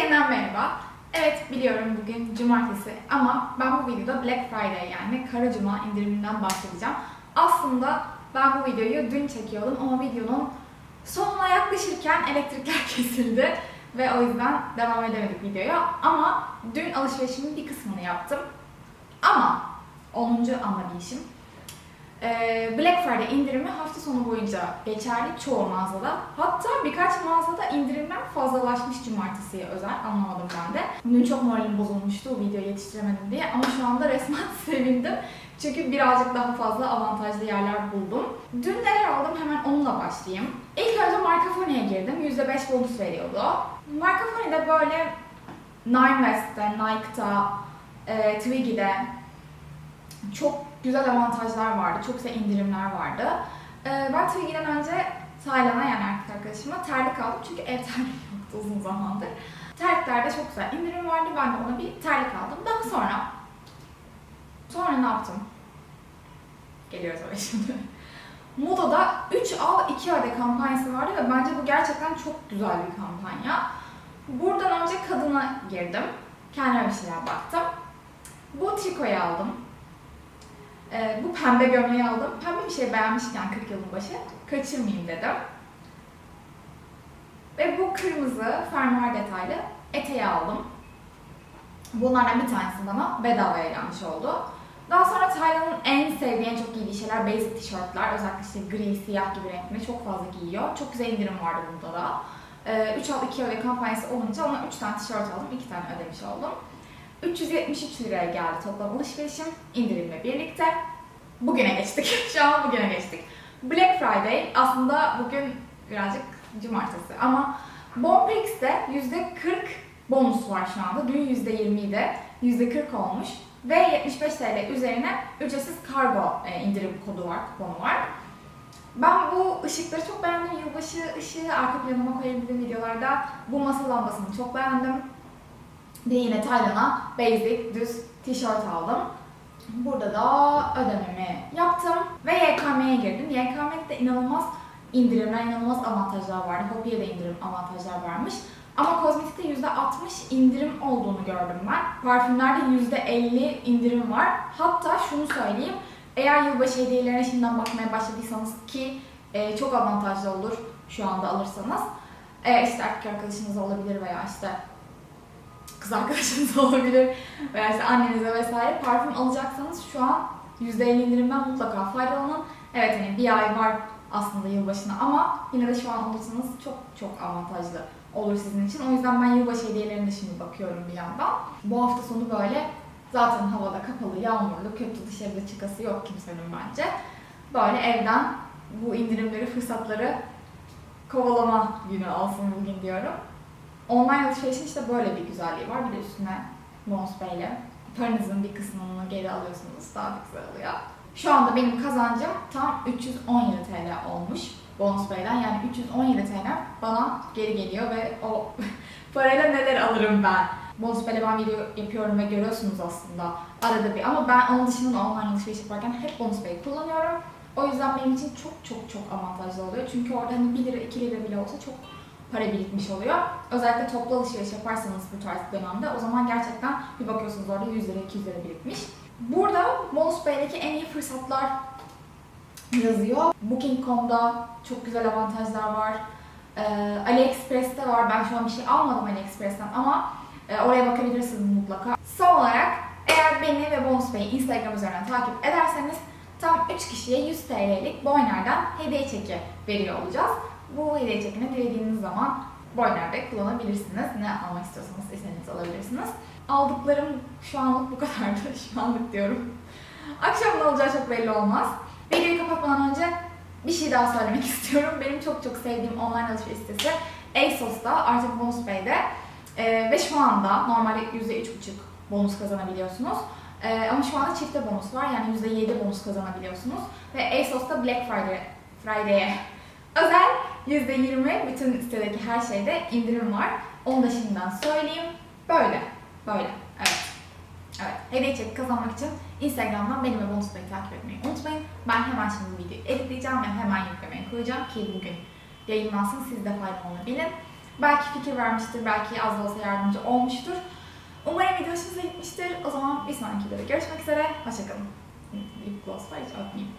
yeniden merhaba. Evet biliyorum bugün cumartesi ama ben bu videoda Black Friday yani Kara Cuma indiriminden bahsedeceğim. Aslında ben bu videoyu dün çekiyordum ama videonun sonuna yaklaşırken elektrikler kesildi ve o yüzden devam edemedik videoya. Ama dün alışverişimin bir kısmını yaptım. Ama 10. ama değişim. Ee, Black Friday indirimi hafta sonu boyunca geçerli çoğu mağazada. Hatta birkaç mağazada indirimler fazlalaşmış cumartesiye özel. Anlamadım ben de. Dün çok moralim bozulmuştu o videoyu yetiştiremedim diye. Ama şu anda resmen sevindim. Çünkü birazcık daha fazla avantajlı yerler buldum. Dün neler aldım hemen onunla başlayayım. İlk önce Marca Foni'ye girdim. %5 bonus veriyordu. Marca Foni'de böyle Nine West'te, Nike'da, e, Twiggy'de çok güzel avantajlar vardı. Çok güzel indirimler vardı. Ee, ben Twiggy'den önce Taylan'a yani erkek arkadaşıma terlik aldım. Çünkü ev terliği yoktu uzun zamandır. Terliklerde çok güzel indirim vardı. Ben de ona bir terlik aldım. Daha sonra sonra ne yaptım? Geliyoruz oraya şimdi. Moda'da 3 al 2 öde kampanyası vardı ve bence bu gerçekten çok güzel bir kampanya. Buradan önce kadına girdim. Kendime bir şeyler baktım. Bu trikoyu aldım. Ee, bu pembe gömleği aldım. Pembe bir şey beğenmişken 40 yılın başı kaçırmayayım dedim. Ve bu kırmızı fermuar detaylı eteği aldım. Bunlardan bir tanesi bana bedavaya gelmiş oldu. Daha sonra Taylan'ın en sevdiği, en çok giydiği şeyler basic tişörtler. Özellikle işte gri, siyah gibi renkli çok fazla giyiyor. Çok güzel indirim vardı bunda da. Ee, 3 al 2 öde kampanyası olunca ona 3 tane tişört aldım, 2 tane ödemiş oldum. 373 liraya geldi toplam alışverişim indirimle birlikte. Bugüne geçtik. Şu an bugüne geçtik. Black Friday aslında bugün birazcık cumartesi ama Bonprix'te %40 bonus var şu anda. Dün %20 idi. %40 olmuş. Ve 75 TL üzerine ücretsiz kargo e, indirim kodu var, kuponu var. Ben bu ışıkları çok beğendim. Yılbaşı ışığı arka planıma koyabildiğim videolarda bu masa lambasını çok beğendim. Ve yine Taylan'a basic düz tişört aldım. Burada da ödememi yaptım ve YKM'ye girdim. YKM'de de inanılmaz indirimler, inanılmaz avantajlar vardı. Hobi'ye de indirim avantajlar varmış. Ama kozmetikte %60 indirim olduğunu gördüm ben. Parfümlerde %50 indirim var. Hatta şunu söyleyeyim. Eğer yılbaşı hediyelerine şimdiden bakmaya başladıysanız ki e, çok avantajlı olur şu anda alırsanız. E, işte erkek arkadaşınız olabilir veya işte kız arkadaşınız olabilir veya işte annenize vesaire parfüm alacaksanız şu an %50 indirimden mutlaka faydalanın. Evet hani bir ay var aslında yılbaşına ama yine de şu an alırsanız çok çok avantajlı olur sizin için. O yüzden ben yılbaşı hediyelerine şimdi bakıyorum bir yandan. Bu hafta sonu böyle zaten havada kapalı, yağmurlu, kötü dışarıda çıkası yok kimsenin bence. Böyle evden bu indirimleri, fırsatları kovalama günü olsun bugün diyorum. Online alışverişin işte böyle bir güzelliği var. Bir de üstüne bonus ile paranızın bir kısmını geri alıyorsunuz. Daha da güzel oluyor. Şu anda benim kazancım tam 317 TL olmuş bonus pay'den. Yani 317 TL bana geri geliyor ve o parayla neler alırım ben. Bonus pay'le ben video yapıyorum ve görüyorsunuz aslında arada bir. Ama ben onun dışında da online alışveriş yaparken hep bonus pay'i kullanıyorum. O yüzden benim için çok çok çok avantajlı oluyor. Çünkü orada hani 1 lira 2 lira bile olsa çok para birikmiş oluyor. Özellikle toplu alışveriş yaparsanız bu tarz dönemde o zaman gerçekten bir bakıyorsunuz orada 100 lira 200 lira birikmiş. Burada Bonus Pay'deki en iyi fırsatlar yazıyor. Booking.com'da çok güzel avantajlar var. Ee, AliExpress'te var. Ben şu an bir şey almadım AliExpress'ten ama e, oraya bakabilirsiniz mutlaka. Son olarak eğer beni ve Bonus Pay'i Instagram üzerinden takip ederseniz tam 3 kişiye 100 TL'lik Boyner'den hediye çeki veriyor olacağız. Bu hediye çekini dilediğiniz zaman Boyner'de kullanabilirsiniz. Ne almak istiyorsanız istediğiniz alabilirsiniz. Aldıklarım şu anlık bu kadardı. Şu anlık diyorum. Akşam ne olacağı çok belli olmaz. Videoyu kapatmadan önce bir şey daha söylemek istiyorum. Benim çok çok sevdiğim online alışveriş sitesi ASOS'ta artık Bonus Pay'de ee, ve şu anda normalde %3,5 bonus kazanabiliyorsunuz. Ee, ama şu anda çifte bonus var yani %7 bonus kazanabiliyorsunuz. Ve ASOS'ta Black Friday Friday'e özel %20 bütün sitedeki her şeyde indirim var. Onu da şimdiden söyleyeyim. Böyle. Böyle. Evet. Evet. Hediye çeki kazanmak için Instagram'dan beni ve Bonus takip etmeyi unutmayın. Ben hemen şimdi videoyu editleyeceğim ve hemen yüklemeye koyacağım ki bugün yayınlansın siz de faydalanabilin. Belki fikir vermiştir, belki az da olsa yardımcı olmuştur. Umarım video hoşunuza gitmiştir. O zaman bir sonraki videoda görüşmek üzere. Hoşçakalın. Lip gloss var hiç atmayayım.